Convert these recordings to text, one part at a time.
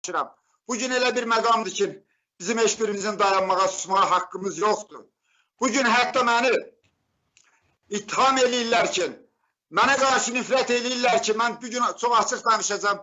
danışıram. Bugün elə bir məqamdır ki, bizim heç birimizin dayanmağa, susmağa haqqımız yoxdur. Bugün hətta məni ittiham eləyirlər ki, mənə qarşı nifrət eləyirlər ki, mən bugün çox açıq danışacağam.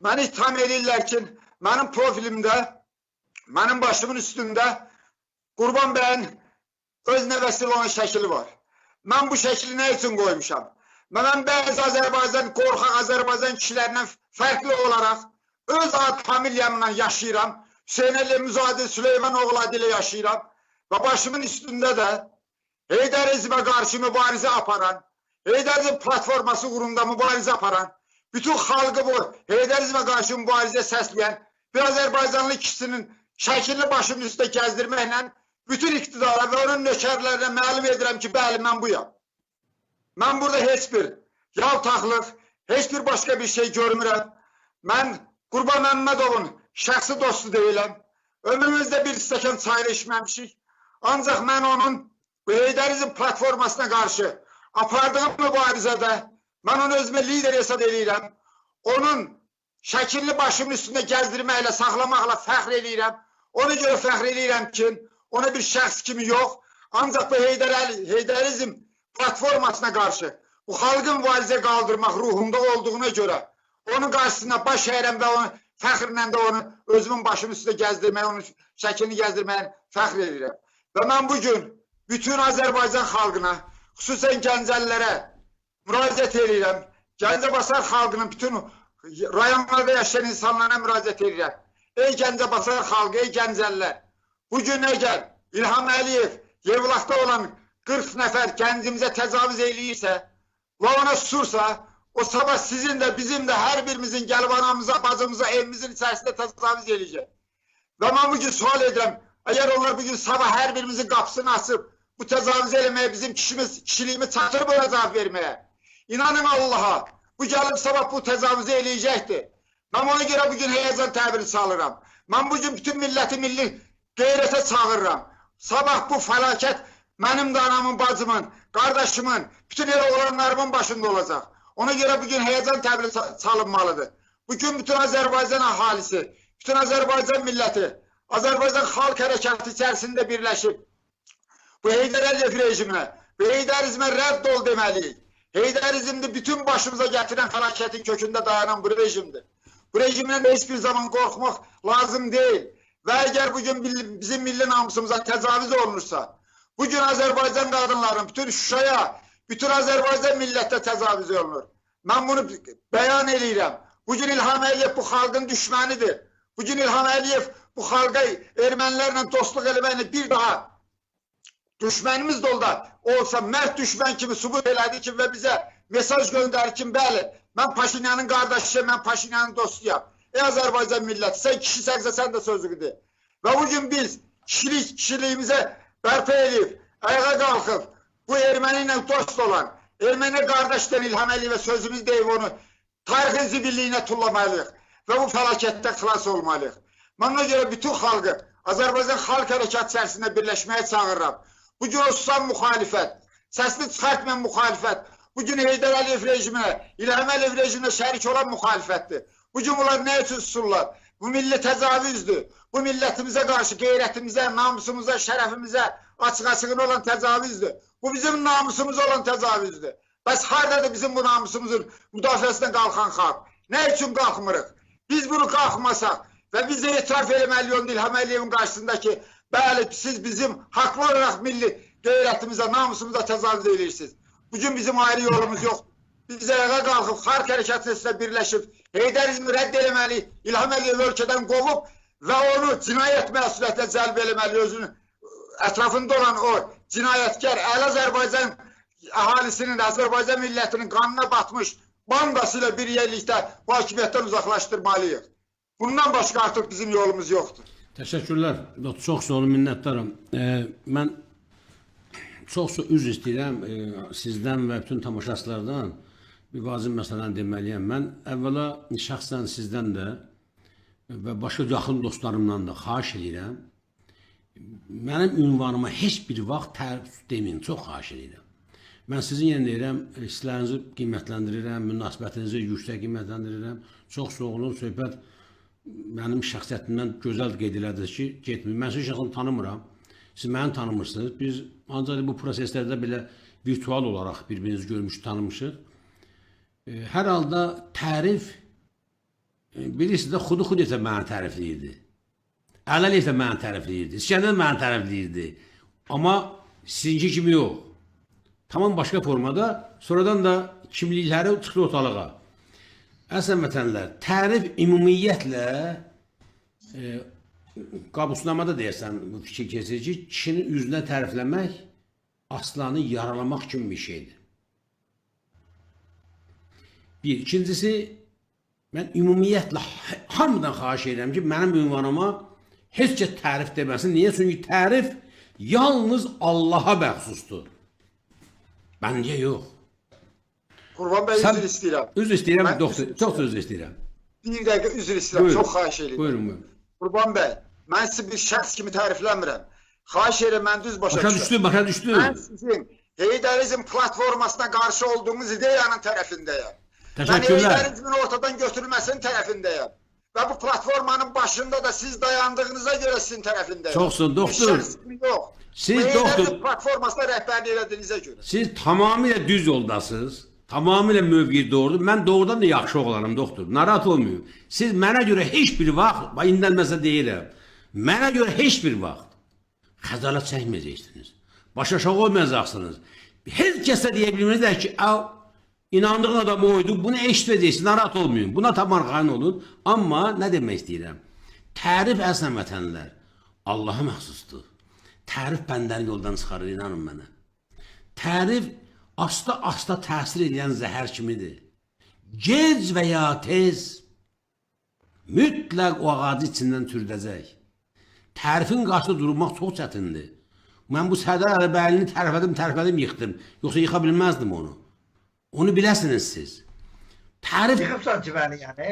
Məni ittiham eləyirlər ki, mənim profilimdə, mənim başımın üstündə Qurban bəyin öz nəvəsi olan şəkili var. Mən bu şəkili nə üçün qoymuşam? Mən bəzi Azərbaycan, qorxaq Azərbaycan kişilərindən fərqli olaraq öz ad familiyamla yaşayıram. Hüseyin Əli Müzadə Süleyman oğlu adı ilə yaşayıram. Və başımın üstündə də Heydərizmə qarşı mübarizə aparan, Heydərizm platforması uğrunda mübarizə aparan, bütün xalqı bu Heydərizmə qarşı mübarizə səsləyən bir Azərbaycanlı kişinin şəkilini başımın üstə gəzdirməklə bütün iqtidara və onun nökərlərinə məlum edirəm ki, bəli, mən buyam. Mən burada heç bir yaltaqlıq, heç bir başqa bir şey görmürəm. Mən Qurban Məmmədovun şəxsi dostu deyiləm. Ömrümüzdə bir stəkan çayını içməmişik. Ancaq mən onun Heydərizm platformasına qarşı apardığım mübarizədə mən onu özümə lider hesab edirəm. Onun şəkilli başımın üstündə gəzdirməklə, saxlamaqla fəxr edirəm. Ona görə fəxr edirəm ki, ona bir şəxs kimi yox, ancaq bu Heydər Heydərizm platformasına qarşı bu xalqın mübarizə qaldırmaq ruhunda olduğuna görə onun qarşısına baş əyirəm və onu fəxrlə də onu özümün başımın üstündə gəzdirməyə, onun şəklini gəzdirməyə fəxr edirəm. Və mən bugün bütün Azərbaycan xalqına, xüsusən Gəncəlilərə müraciət edirəm. Gəncəbasar xalqının bütün rayonlarda yaşayan insanlara müraciət edirəm. Ey Gəncəbasar xalqı, ey Gəncəlilər, bugün əgər İlham Əliyev Yevlaxda olan 40 nəfər gəncimizə təcavüz eləyirsə və ona susursa, o sabah sizin də bizim də hər birimizin gəlib anamıza, bacımıza, evimizin içərisində təcavüz eləyəcək. Və mən bugün sual edirəm, əgər onlar bugün sabah hər birimizin qapısını açıb bu təcavüz eləməyə bizim kişimiz, kişiliyimiz çatır buna cavab verməyə. İnanın Allaha, bu gəlib sabah bu təcavüzü eləyəcəkdir. Mən ona görə bugün həyəcan təbiri çalıram. Mən bugün bütün milləti milli qeyrətə çağırıram. Sabah bu fəlakət mənim də anamın, bacımın, qardaşımın, bütün elə olanlarımın başında olacaq. Ona görə bugün həyəcan təbiri çalınmalıdır. Bugün bütün Azərbaycan əhalisi, bütün Azərbaycan milləti, Azərbaycan xalq hərəkatı içərisində birləşib. Bu Heydər Əliyev rejiminə, bu Heydərizmə rədd ol deməliyik. Heydərizmdə bütün başımıza gətirən fəlakətin kökündə dayanan bu rejimdir. Bu rejimdən heç bir zaman qorxmaq lazım deyil. Və əgər bugün bizim milli namusumuza təcavüz olunursa, bugün Azərbaycan qadınların bütün Şuşaya, bütün Azərbaycan millətdə təcavüz olunur. Mən bunu bəyan edirəm. Bugün İlham Əliyev bu xalqın düşmənidir. Bugün İlham Əliyev bu xalqa ermənilərlə dostluq eləməklə bir daha düşmənimiz də olda olsa mərd düşmən kimi sübut elədi ki və bizə mesaj göndərir ki, bəli, mən Paşinyanın qardaşıyam, mən Paşinyanın dostuyam. Ey Azərbaycan milləti, sən kişisənsə sən də sözünü de. Və bugün biz kişilik, kişiliyimizə bərpa edib, ayağa qalxıb, bu erməni ilə dost olan, erməni qardaşdan İlham Əliyevə sözümüz deyib onu tarixin zibilliyinə tullamalıyıq və bu fəlakətdən xilas olmalıyıq. Mən ona görə bütün xalqı Azərbaycan xalq hərəkat içərisində birləşməyə çağırıram. Bugün o susan müxalifət, səsini çıxartmayan müxalifət, bugün Heydər Əliyev rejiminə, İlham Əliyev rejiminə şərik olan müxalifətdir. Bugün bunlar nə üçün susurlar? Bu milli təcavüzdür. Bu millətimizə qarşı qeyrətimizə, namusumuza, şərəfimizə açıq-açığına olan təcavüzdür. Bu bizim namusumuz olan təcavüzdür. Bəs haradadır bizim bu namusumuzun müdafiəsinə qalxan xalq? Nə üçün qalxmırıq? Biz bunu qalxmasaq və biz də etiraf eləməliyik İlham Əliyevin qarşısındakı bəli siz bizim haqlı olaraq milli qeyrətimizə, namusumuza təcavüz edirsiniz. Bugün bizim ayrı yolumuz yoxdur. Biz ayağa qalxıb, xalq hərəkatı ilə birləşib, Heydərizmi rədd eləməli, İlham Əliyev ölkədən qovub və onu cinayət məsuliyyətinə cəlb eləməli, özünü ətrafında olan o cinayətkar Əl Azərbaycan əhalisinin, Azərbaycan millətinin qanına batmış bandası ilə bir yerlikdə bu hakimiyyətdən uzaqlaşdırmalıyıq. Bundan başqa artıq bizim yolumuz yoxdur. Təşəkkürlər. Çox sağ olun, minnətdaram. E, mən çox üzr istəyirəm e, sizdən və bütün tamaşaçılardan bir vacib məsələni deməliyəm. Mən əvvəla şəxsən sizdən də və başqa yaxın dostlarımdan da xahiş edirəm. Mənim ünvanıma heç bir vaxt tərif deməyin, çox xahiş edirəm. Mən sizin yenə deyirəm, hisslərinizi qiymətləndirirəm, münasibətinizi yüksək qiymətləndirirəm. Çox sağ olun, söhbət mənim şəxsiyyətimdən gözəl qeyd elədiniz ki, getmir. Mən sizi şəxsən tanımıram. Siz məni tanımırsınız. Biz ancaq bu proseslərdə belə virtual olaraq bir-birinizi görmüş, tanımışıq. E, Hər halda tərif e, bilirsiniz də xudu xud etə məni tərifləyirdi. Əlal etə məni tərifləyirdi. İskəndər məni tərifləyirdi. Amma sizinki kimi yox. Tamam başqa formada, sonradan da kimlikləri çıxdı ortalığa. Əslən vətənlər, tərif ümumiyyətlə e, qabusnamada deyəsən bu fikir keçir ki, kişinin üzünə tərifləmək aslanı yaralamaq kimi bir şeydir. Bir, ikincisi mən ümumiyyətlə hamıdan xahiş edirəm ki, mənim ünvanıma heç kəs tərif deməsin. Niyə? Çünki tərif yalnız Allaha məxsusdur. Bəncə yox. Qurban bəy üzr istəyirəm. Üzr istəyirəm Mən doktor. Çox üzr istəyirəm. Bir dəqiqə üzr istəyirəm. Buyurun. Çox xahiş edirəm. Buyurun, buyurun. Qurban bəy, mən sizi bir şəxs kimi tərifləmirəm. Xahiş edirəm mən düz başa Başa düşəm. düşdü, başa düşdü. Mən sizin Heydarizm platformasına qarşı olduğunuz ideyanın tərəfindəyəm. Mən Təşəkkürlər. Heydarizmin ortadan götürülməsinin tərəfindəyəm. Və bu platformanın başında da siz dayandığınıza görə sizin tərəfindəyəm. Çoxsun, doktor. Yox. Siz Heydarizm doktor- platformasına rəhbərlik elədiyinizə görə. Siz tamamilə düz yoldasınız. Tamamilə mövqe doğrudur. Mən doğrudan da yaxşı oğlanım doktor. Narahat olmayın. Siz mənə görə heç bir vaxt, məsələ deyirəm. Mənə görə heç bir vaxt xəcalət çəkməyəcəksiniz. Baş aşağı olmayacaqsınız. Heç kəsə deyə bilməzlər ki, "Av inandığın adam oydu, bunu eşitməyəcəksin, narahat olmayın. Buna tam arxayın olun. Amma nə demək istəyirəm? Tərif əslən vətənlər Allaha məxsusdur. Tərif bəndəni yoldan çıxarır, inanın mənə. Tərif asta-asta təsir edən zəhər kimidir. Gec və tez mütləq o ağacı içindən türdəcək. Tərifin qarşısında durmaq çox çətindir. Mən bu Sərdar Əlibəylini təriflədim, təriflədim, yıxdım. Yoxsa yıxa bilməzdim onu. Onu biləsiniz siz. Tərif Yıxıbsan ki məni yəni.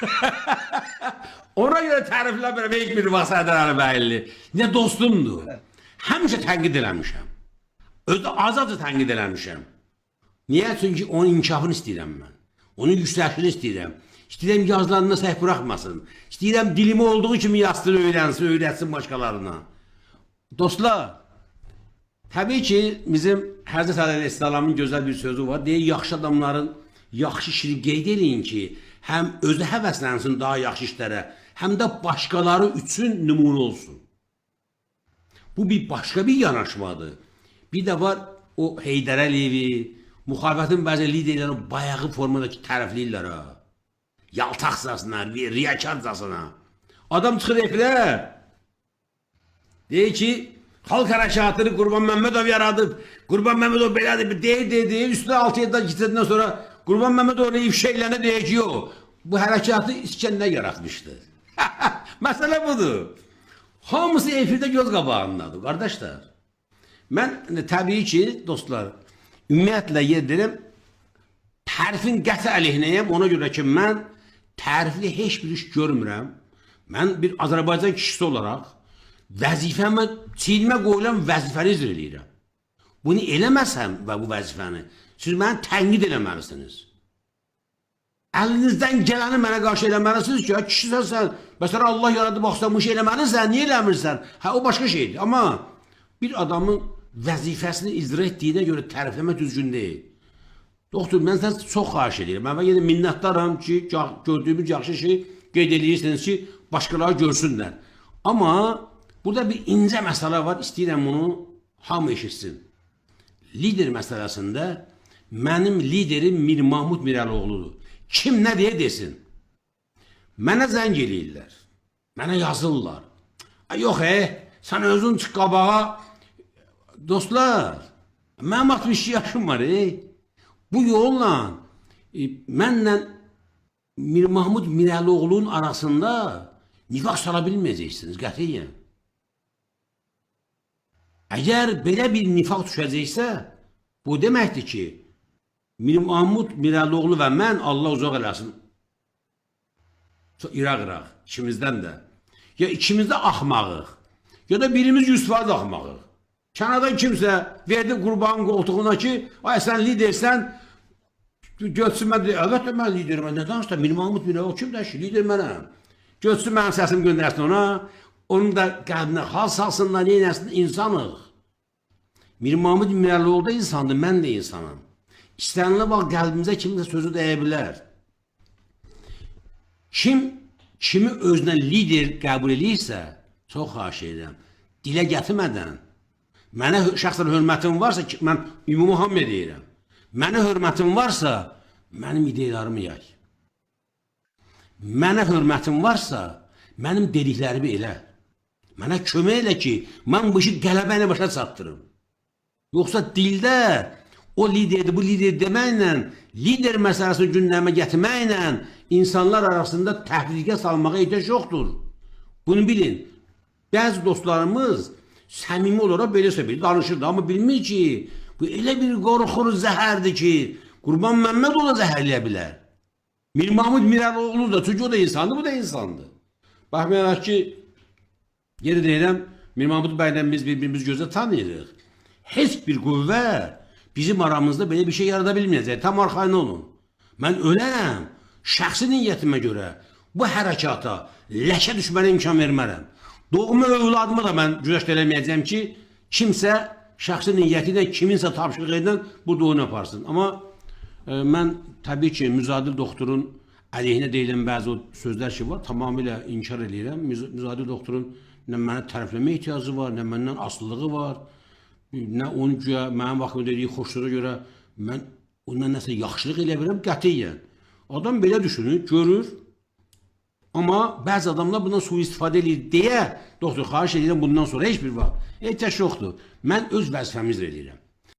Ona görə tərifləmirəm bir vaxt Sərdar Əlibəyli. Nə dostumdur. Həmişə tənqid eləmişəm. Özü azadca tənqid eləmişəm. Niyə? Çünki onun inkişafını istəyirəm mən. Onun yüksəlişini istəyirəm. İstəyirəm yazılarında səhv buraxmasın. İstəyirəm dilimi olduğu kimi yazsın, öyrənsin, öyrətsin başqalarına. Dostlar, Təbii ki, bizim Həzrət Əli Əleyhisselamın gözəl bir sözü var. Deyir, yaxşı adamların yaxşı işini qeyd eləyin ki, həm özü həvəslənsin daha yaxşı işlərə, həm də başqaları üçün nümunə olsun. Bu bir başqa bir yanaşmadır. Bir də var o Heydər Əliyevi, müxalifətin bəzi liderləri bayağı formadakı tərəfləyirlər ha. Yaltaqsasına, riyakarcasına. Adam çıxır efirə, Deyir ki, xalq hərəkatını Qurban Məmmədov yaradıb. Qurban Məmmədov belədir, deyir, deyir, deyir. Üstünə 6 yıldan keçəndən sonra Qurban Məmmədov onu ifşa elənə deyir ki, yox. Bu hərəkatı İskəndər yaratmışdı. Məsələ budur. Hamısı efirdə göz qabağındadır, qardaşlar. Mən e, təbii ki, dostlar, ümumiyyətlə yedirəm, tərifin qəti əleyhinəyəm, ona görə ki, mən tərifli heç bir iş görmürəm. Mən bir Azərbaycan kişisi olaraq vəzifəmə, çiynimə qoyulan vəzifəni icra edirəm. Bunu eləməsəm və bu vəzifəni, siz məni tənqid eləməlisiniz. Əlinizdən gələni mənə qarşı eləməlisiniz ki, ya kişisən sən, məsələn Allah yaradıb axsamış eləməlisən, niyə eləmirsən? Hə, o başqa şeydir. Amma bir adamın vəzifəsini icra etdiyinə görə tərifləmək düzgün deyil. Doktor, mən sizdən çox xahiş edirəm. Mən yenə minnətdaram ki, gördüyümüz yaxşı şey qeyd edirsiniz ki, başqaları görsünlər. Amma burada bir incə məsələ var, istəyirəm bunu hamı eşitsin. Lider məsələsində mənim liderim Mir Mahmud Mirəloğludur. Kim nə deyə desin. Mənə zəng eləyirlər. Mənə yazırlar. Yox, e, sən özün çıx qabağa. Dostlar, mənim 62 yaşım var, e. Bu yolla e, mənlə Mir Mahmud Mirəloğlu'nun arasında nifaq sala bilməyəcəksiniz qətiyyən. Əgər belə bir nifaq düşəcəksə, bu deməkdir ki, Mir Mahmud Mirəloğlu və mən Allah uzaq eləsin. İraq-İraq, ikimizdən də. Ya ikimiz də axmağıq, ya da birimiz 100% axmağıq. Kənardan kimsə verdi qurbanın qoltuğuna ki, ay sən lidersən, götsün mən əlbəttə mən liderim, nə danışdım, Mir Mahmud Mirəloğlu kimdir ki, lider mənəm. Götürsün mənim səsimi göndərsin ona. Onun da qəlbinə xal salsınlar, neynəsin, insanıq. Mir Mahmud Mirəloğlu da insandır, mən də insanım. İstənilən vaxt qəlbimizə kimsə sözü dəyə bilər. Kim kimi özünə lider qəbul edirsə, çox xahiş edirəm, dilə gətirmədən mənə şəxsən hörmətim varsa ki, mən ümumi hamıya deyirəm. Mənə hörmətim varsa, mənim ideyalarımı yay. Mənə hörmətin varsa, mənim dediklərimi elə. Mənə kömək elə ki, mən bu işi qələbə ilə başa çatdırım. Yoxsa dildə o liderdir, bu lider deməklə, lider məsələsini gündəmə gətirməklə insanlar arasında təhlükə salmağa ehtiyac yoxdur. Bunu bilin. Bəzi dostlarımız səmimi olaraq belə söhbət danışırdı, amma bilmir ki, bu elə bir qorxur zəhərdir ki, Qurban Məmməd ona zəhərləyə bilər. Mir Mahmud Mirəloğlu da, çünki o da insandır, bu da insandır. Baxmayaraq ki, Yeri deyirəm, Mir Mahmud bəylə biz bir-birimizi gözə tanıyırıq. Heç bir qüvvə bizim aramızda belə bir şey yarada bilməyəcək. Tam arxayın olun. Mən ölərəm, şəxsi niyyətimə görə bu hərəkata ləkə düşmənə imkan vermərəm. Doğma övladıma da mən güzəşt eləməyəcəm ki, kimsə şəxsi niyyəti ilə kiminsə tapşırığı ilə burada onu aparsın. Amma e, mən təbii ki, müzadil doktorun əleyhinə deyilən bəzi o sözlər ki var, tamamilə inkar edirəm. Müz- Müzadil doktorun nə mənə tərəfləmə ehtiyacı var, nə məndən asılılığı var, nə onun güya mənim vaxtımda dediyi xoşluğa görə mən ondan nəsə yaxşılıq elə bilirəm qətiyyən. Adam belə düşünür, görür. Amma bəzi adamlar bundan sui-istifadə edir deyə doktor xahiş edirəm bundan sonra heç bir vaxt ehtiyac yoxdur. Mən öz vəzifəmi icra edirəm.